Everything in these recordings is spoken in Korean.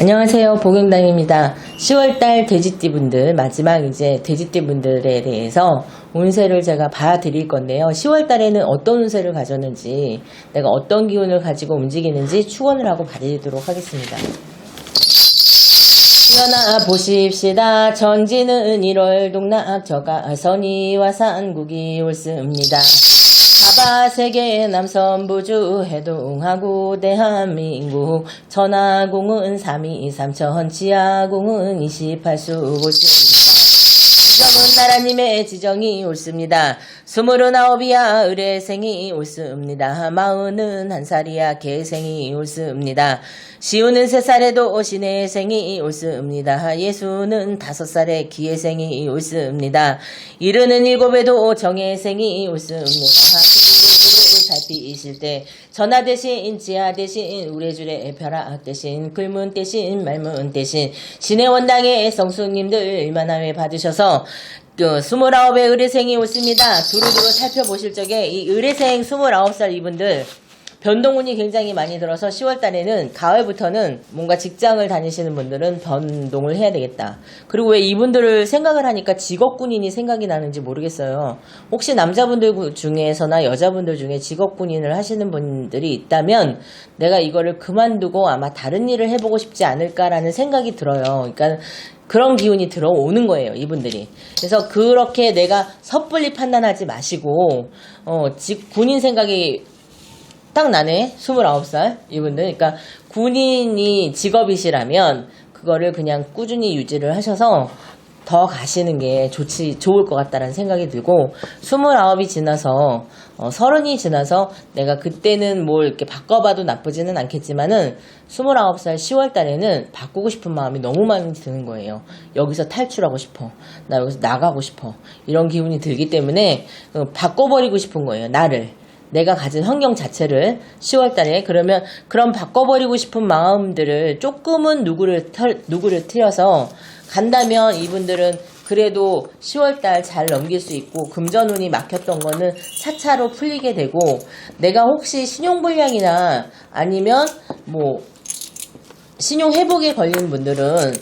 안녕하세요. 복용당입니다. 10월달 돼지띠분들, 마지막 이제 돼지띠분들에 대해서 운세를 제가 봐드릴 건데요. 10월달에는 어떤 운세를 가졌는지, 내가 어떤 기운을 가지고 움직이는지 축원을 하고 봐드리도록 하겠습니다. 일어나 보십시다. 전지는 1월 동락 저가 선이와 산국이 옳습니다. 바바 세계 남선부주 해동하고 대한민국 천하공은 3이 3천 지하공은 28수 옳습니다. 지정은 나라님의 지정이 옳습니다. 스물아홉이야 의뢰생이 옳습니다. 마흔은 한 살이야 개생이 옳습니다. 시우는 세 살에도 신혜생이 옳습니다. 예수는 다섯 살에 기회생이 옳습니다. 이르는 일곱에도 정혜생이 옳습니다. 살피실 때 전하 대신 지하 대신 우레줄의 벼락 대신 글문 대신 말문 대신 신의 원당의 성수님들 만남에 받으셔서 그 스물아홉의 의뢰생이 옳습니다. 두루두루 살펴보실 적에 이 의뢰생 스물아홉 살 이분들 변동운이 굉장히 많이 들어서 10월 달에는 가을부터는 뭔가 직장을 다니시는 분들은 변동을 해야 되겠다. 그리고 왜 이분들을 생각을 하니까 직업군인이 생각이 나는지 모르겠어요. 혹시 남자분들 중에서나 여자분들 중에 직업군인을 하시는 분들이 있다면 내가 이거를 그만두고 아마 다른 일을 해보고 싶지 않을까라는 생각이 들어요. 그러니까 그런 기운이 들어오는 거예요, 이분들이. 그래서 그렇게 내가 섣불리 판단하지 마시고, 어, 직, 군인 생각이 딱 나네. 29살. 이분들. 그러니까 군인이 직업이시라면 그거를 그냥 꾸준히 유지를 하셔서 더 가시는 게 좋지, 좋을 것 같다는 생각이 들고, 29이 지나서, 어, 서른이 지나서 내가 그때는 뭘 이렇게 바꿔봐도 나쁘지는 않겠지만은, 29살 10월 달에는 바꾸고 싶은 마음이 너무 많이 드는 거예요. 여기서 탈출하고 싶어. 나 여기서 나가고 싶어. 이런 기분이 들기 때문에, 어, 바꿔버리고 싶은 거예요. 나를. 내가 가진 환경 자체를 10월 달에 그러면 그런 바꿔버리고 싶은 마음들을 조금은 누구를 털, 누구를 틀어서 간다면 이분들은 그래도 10월 달 잘 넘길 수 있고 금전운이 막혔던 거는 차차로 풀리게 되고 내가 혹시 신용불량이나 아니면 뭐 신용 회복에 걸린 분들은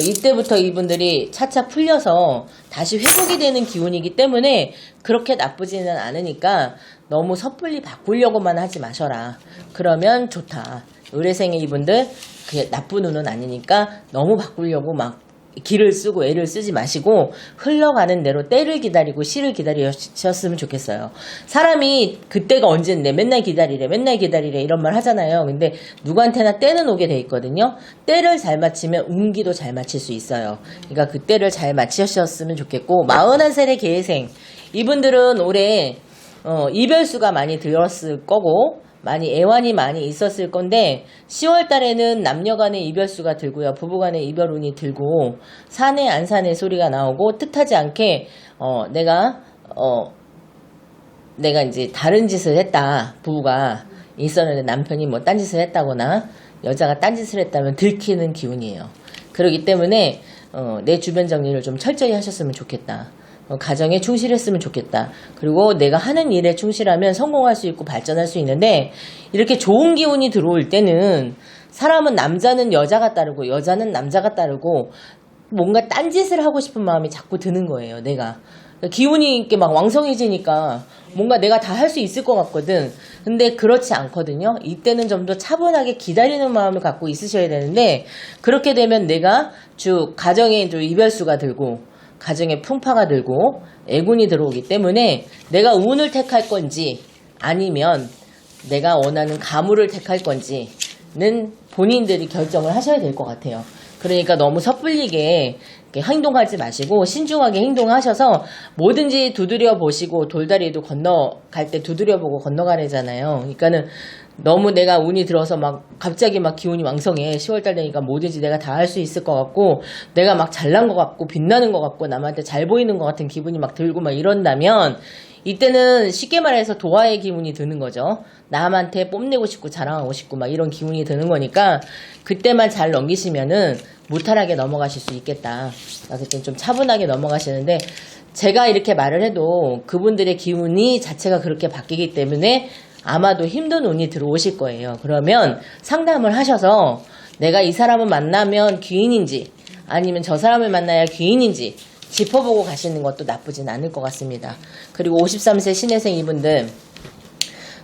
이때부터 이분들이 차차 풀려서 다시 회복이 되는 기운이기 때문에 그렇게 나쁘지는 않으니까 너무 섣불리 바꾸려고만 하지 마셔라. 그러면 좋다. 의뢰생의 이분들 그게 나쁜 운은 아니니까 너무 바꾸려고 막 기를 쓰고 애를 쓰지 마시고 흘러가는 대로 때를 기다리고 시를 기다리셨으면 좋겠어요. 사람이 그때가 언젠데 맨날 기다리래 맨날 기다리래 이런 말 하잖아요. 근데 누구한테나 때는 오게 돼 있거든요. 때를 잘 맞추면 운기도 잘 맞힐 수 있어요. 그러니까 그 때를 잘 맞추셨으면 좋겠고 41살의 계생 이분들은 올해 어, 이별수가 많이 들었을 거고 많이 애환이 많이 있었을 건데 10월 달에는 남녀 간의 이별수가 들고요. 부부 간의 이별운이 들고 사내 안 사내 소리가 나오고 뜻하지 않게 어 내가 어 내가 이제 다른 짓을 했다. 부부가 있었는데 남편이 뭐 딴짓을 했다거나 여자가 딴짓을 했다면 들키는 기운이에요. 그렇기 때문에 어, 내 주변 정리를 좀 철저히 하셨으면 좋겠다. 어, 가정에 충실했으면 좋겠다. 그리고 내가 하는 일에 충실하면 성공할 수 있고 발전할 수 있는데 이렇게 좋은 기운이 들어올 때는 사람은 남자는 여자가 따르고 여자는 남자가 따르고 뭔가 딴짓을 하고 싶은 마음이 자꾸 드는 거예요. 내가 기운이 이렇게 막 왕성해지니까 뭔가 내가 다 할 수 있을 것 같거든. 근데 그렇지 않거든요. 이때는 좀 더 차분하게 기다리는 마음을 갖고 있으셔야 되는데 그렇게 되면 내가 주 가정에 좀 이별수가 들고 가정에 풍파가 들고 애군이 들어오기 때문에 내가 운을 택할 건지 아니면 내가 원하는 가물을 택할 건지는 본인들이 결정을 하셔야 될 것 같아요. 그러니까 너무 섣불리게 행동하지 마시고 신중하게 행동하셔서 뭐든지 두드려 보시고 돌다리도 건너갈 때 두드려 보고 건너가래잖아요. 그러니까는 너무 내가 운이 들어서 막 갑자기 막 기운이 왕성해 10월달 되니까 뭐든지 내가 다 할 수 있을 것 같고 내가 막 잘난 것 같고 빛나는 것 같고 남한테 잘 보이는 것 같은 기분이 막 들고 막 이런다면 이때는 쉽게 말해서 도화의 기운이 드는 거죠. 남한테 뽐내고 싶고 자랑하고 싶고 막 이런 기운이 드는 거니까 그때만 잘 넘기시면은 무탈하게 넘어가실 수 있겠다. 그때 좀 차분하게 넘어가시는데 제가 이렇게 말을 해도 그분들의 기운이 자체가 그렇게 바뀌기 때문에 아마도 힘든 운이 들어오실 거예요. 그러면 상담을 하셔서 내가 이 사람을 만나면 귀인인지 아니면 저 사람을 만나야 귀인인지 짚어보고 가시는 것도 나쁘진 않을 것 같습니다. 그리고 53세 신혜생 이분들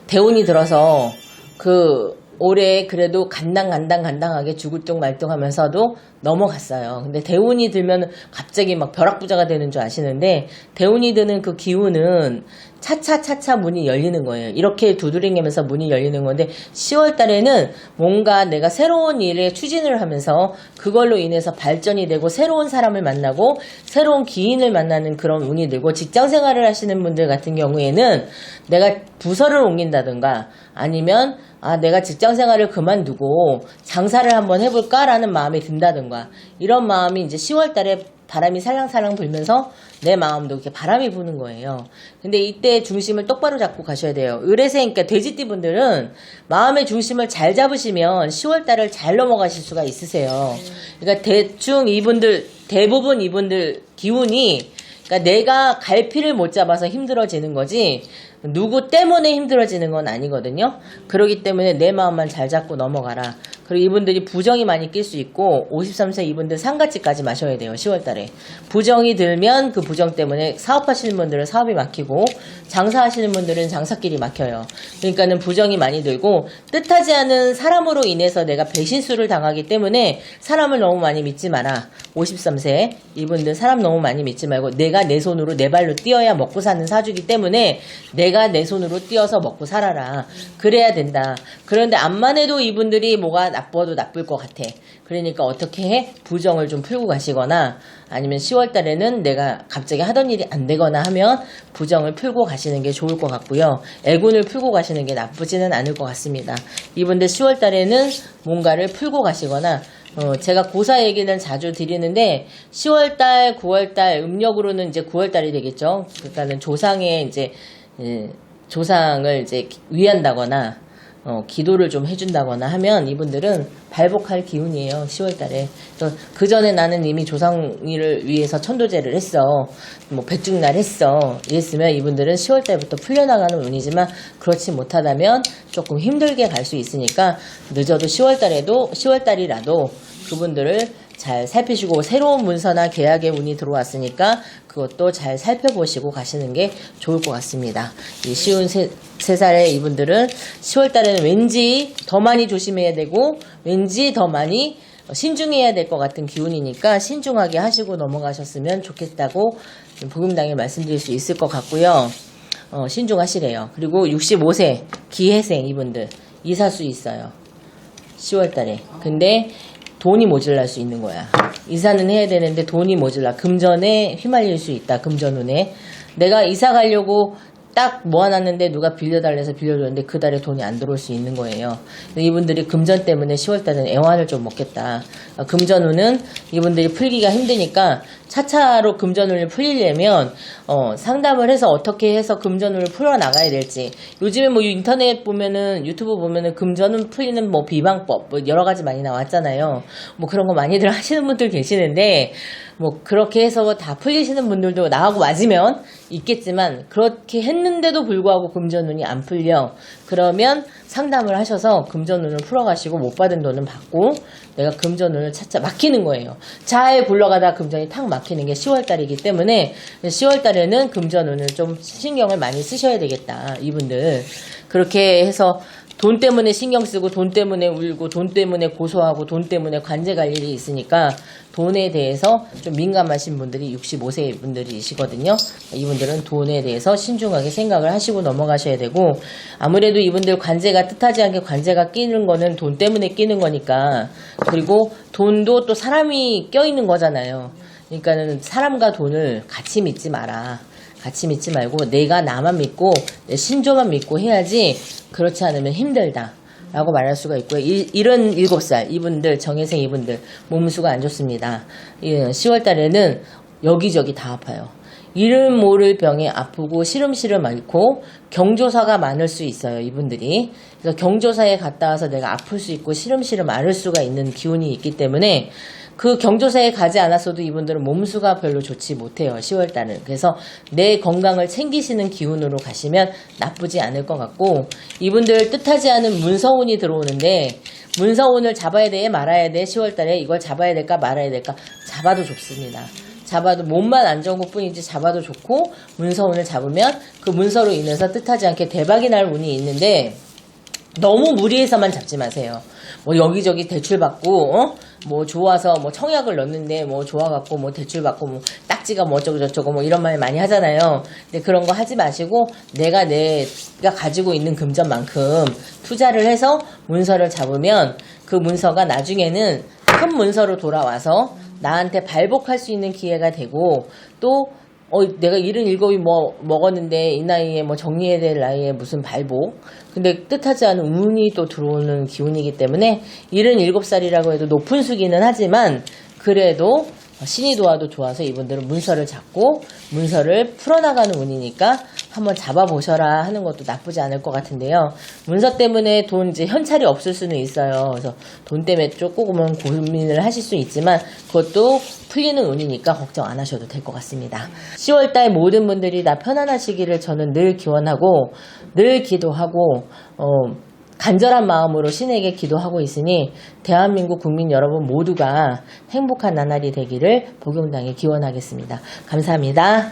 대운이 들어서 그 올해 그래도 간당간당 간당하게 죽을 둥 말둥 하면서도 넘어갔어요. 근데 대운이 들면 갑자기 막 벼락부자가 되는 줄 아시는데 대운이 드는 그 기운은 차차차차 문이 열리는 거예요. 이렇게 두드리면서 문이 열리는 건데 10월 달에는 뭔가 내가 새로운 일에 추진을 하면서 그걸로 인해서 발전이 되고 새로운 사람을 만나고 새로운 기인을 만나는 그런 운이 들고 직장 생활을 하시는 분들 같은 경우에는 내가 부서를 옮긴다든가 아니면 아, 내가 직장 생활을 그만두고 장사를 한번 해볼까라는 마음이 든다든가 이런 마음이 이제 10월 달에 바람이 살랑살랑 불면서 내 마음도 이렇게 바람이 부는 거예요. 근데 이때 중심을 똑바로 잡고 가셔야 돼요. 의뢰생, 그러니까 돼지띠 분들은 마음의 중심을 잘 잡으시면 10월 달을 잘 넘어가실 수가 있으세요. 그러니까 대충 이분들, 대부분 이분들 기운이 그러니까 내가 갈피를 못 잡아서 힘들어지는 거지 누구 때문에 힘들어지는 건 아니거든요. 그렇기 때문에 내 마음만 잘 잡고 넘어가라. 그리고 이분들이 부정이 많이 낄 수 있고 53세 이분들 상가집까지 마셔야 돼요. 10월 달에. 부정이 들면 그 부정 때문에 사업하시는 분들은 사업이 막히고 장사하시는 분들은 장사길이 막혀요. 그러니까는 부정이 많이 들고 뜻하지 않은 사람으로 인해서 내가 배신수를 당하기 때문에 사람을 너무 많이 믿지 마라. 53세 이분들 사람 너무 많이 믿지 말고 내가 내 손으로 내 발로 뛰어야 먹고 사는 사주기 때문에 내가 내 손으로 뛰어서 먹고 살아라. 그래야 된다. 그런데 암만 해도 이분들이 뭐가 나빠도 나쁠 것 같아. 그러니까 어떻게 해? 부정을 좀 풀고 가시거나 아니면 10월 달에는 내가 갑자기 하던 일이 안 되거나 하면 부정을 풀고 가시는 게 좋을 것 같고요. 애군을 풀고 가시는 게 나쁘지는 않을 것 같습니다. 이분들 10월 달에는 뭔가를 풀고 가시거나 어, 제가 고사 얘기는 자주 드리는데 10월달, 9월달 음력으로는 이제 9월달이 되겠죠. 그러니까는 조상의 이제 예, 조상을 이제 위한다거나 어, 기도를 좀 해준다거나 하면 이분들은 발복할 기운이에요. 10월 달에. 그 전에 나는 이미 조상을 위해서 천도제를 했어. 뭐 백중날 했어. 이랬으면 이분들은 10월 달부터 풀려나가는 운이지만 그렇지 못하다면 조금 힘들게 갈 수 있으니까 늦어도 10월 달에도 10월 달이라도 그분들을 잘 살피시고 새로운 문서나 계약의 운이 들어왔으니까 그것도 잘 살펴보시고 가시는 게 좋을 것 같습니다. 이 쉬운 세, 세 살의 이분들은 10월 달에는 왠지 더 많이 조심해야 되고 왠지 더 많이 신중해야 될 것 같은 기운이니까 신중하게 하시고 넘어가셨으면 좋겠다고 복음당에 말씀드릴 수 있을 것 같고요. 어, 신중하시래요. 그리고 65세 기회생 이분들 이사수 있어요. 10월 달에. 근데 돈이 모질랄 수 있는 거야. 이사는 해야 되는데 돈이 모질라. 금전에 휘말릴 수 있다. 금전운에. 내가 이사 가려고 딱 모아놨는데 누가 빌려달래서 빌려줬는데 그 달에 돈이 안 들어올 수 있는 거예요. 이분들이 금전 때문에 10월달은 애환을 좀 먹겠다. 어, 금전운은 이분들이 풀기가 힘드니까 차차로 금전운을 풀리려면 어, 상담을 해서 어떻게 해서 금전운을 풀어 나가야 될지 요즘에 뭐 인터넷 보면은 유튜브 보면은 금전운 풀리는 뭐 비방법 뭐 여러 가지 많이 나왔잖아요. 뭐 그런 거 많이들 하시는 분들 계시는데 뭐 그렇게 해서 다 풀리시는 분들도 나하고 맞으면 있겠지만 그렇게 했는데도 불구하고 금전운이 안 풀려 그러면 상담을 하셔서 금전운을 풀어가시고 못 받은 돈은 받고 내가 금전운을 차차 막히는 거예요. 잘 굴러가다 금전이 탁 막히는 게 10월달이기 때문에 10월달에 는 금전운을 좀 신경을 많이 쓰셔야 되겠다 이분들 그렇게 해서 돈 때문에 신경 쓰고 돈 때문에 울고 돈 때문에 고소하고 돈 때문에 관제 갈 일이 있으니까 돈에 대해서 좀 민감하신 분들이 65세 분들이시거든요. 이분들은 돈에 대해서 신중하게 생각을 하시고 넘어가셔야 되고 아무래도 이분들 관제가 뜻하지 않게 관제가 끼는 거는 돈 때문에 끼는 거니까 그리고 돈도 또 사람이 껴있는 거잖아요. 그러니까는 사람과 돈을 같이 믿지 마라. 같이 믿지 말고 내가 나만 믿고 내 신조만 믿고 해야지 그렇지 않으면 힘들다. 라고 말할 수가 있고요. 이, 이런 7살, 이분들, 정혜생 이분들, 몸수가 안 좋습니다. 예, 10월 달에는 여기저기 다 아파요. 이름 모를 병에 아프고 시름시름 앓고 경조사가 많을 수 있어요, 이분들이. 그래서 경조사에 갔다 와서 내가 아플 수 있고 시름시름 앓을 수가 있는 기운이 있기 때문에 그 경조사에 가지 않았어도 이분들은 몸수가 별로 좋지 못해요, 10월 달은. 그래서 내 건강을 챙기시는 기운으로 가시면 나쁘지 않을 것 같고, 이분들 뜻하지 않은 문서운이 들어오는데, 문서운을 잡아야 돼, 말아야 돼, 10월 달에 이걸 잡아야 될까, 말아야 될까, 잡아도 좋습니다. 잡아도 몸만 안 좋은 것 뿐이지 잡아도 좋고 문서운을 잡으면 그 문서로 인해서 뜻하지 않게 대박이 날 운이 있는데 너무 무리해서만 잡지 마세요. 뭐 여기저기 대출 받고 어? 뭐 좋아서 뭐 청약을 넣는데 뭐 좋아갖고 뭐 대출 받고 뭐 딱지가 뭐 어쩌고 저쩌고 뭐 이런 말 많이 하잖아요. 근데 그런 거 하지 마시고 내가 내가 가지고 있는 금전만큼 투자를 해서 문서를 잡으면 그 문서가 나중에는 큰 문서로 돌아와서 나한테 발복할 수 있는 기회가 되고 또 어, 내가 77이 뭐, 먹었는데, 이 나이에 뭐 정리해야 될 나이에 무슨 발복. 근데 뜻하지 않은 운이 또 들어오는 기운이기 때문에, 77살이라고 해도 높은 수기는 하지만, 그래도 신이 도와도 좋아서 이분들은 문서를 잡고, 문서를 풀어나가는 운이니까 한번 잡아보셔라 하는 것도 나쁘지 않을 것 같은데요. 문서 때문에 돈 이제 현찰이 없을 수는 있어요. 그래서 돈 때문에 조금은 고민을 하실 수 있지만, 그것도 풀리는 운이니까 걱정 안 하셔도 될 것 같습니다. 10월달 모든 분들이 다 편안하시기를 저는 늘 기원하고 늘 기도하고 어, 간절한 마음으로 신에게 기도하고 있으니 대한민국 국민 여러분 모두가 행복한 나날이 되기를 복용당에 기원하겠습니다. 감사합니다.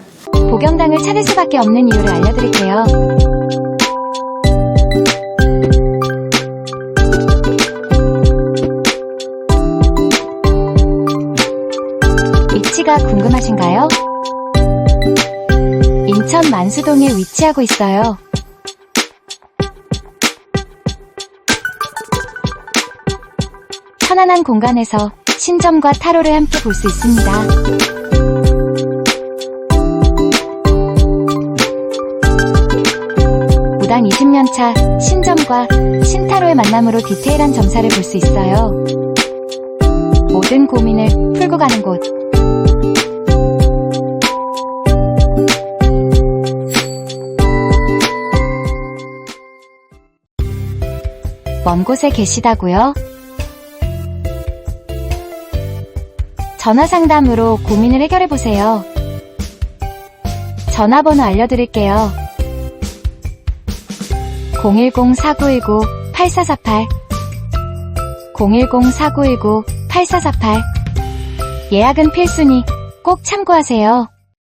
복영당을 찾을 수밖에 없는 이유를 알려드릴게요. 위치가 궁금하신가요? 인천 만수동에 위치하고 있어요. 편안한 공간에서 신점과 타로를 함께 볼 수 있습니다. 무당 20년차 신점과 신타로의 만남으로 디테일한 점사를 볼 수 있어요. 모든 고민을 풀고 가는 곳. 먼 곳에 계시다고요? 전화 상담으로 고민을 해결해 보세요. 전화번호 알려드릴게요. 010-4919-8448 010-4919-8448 예약은 필수니 꼭 참고하세요.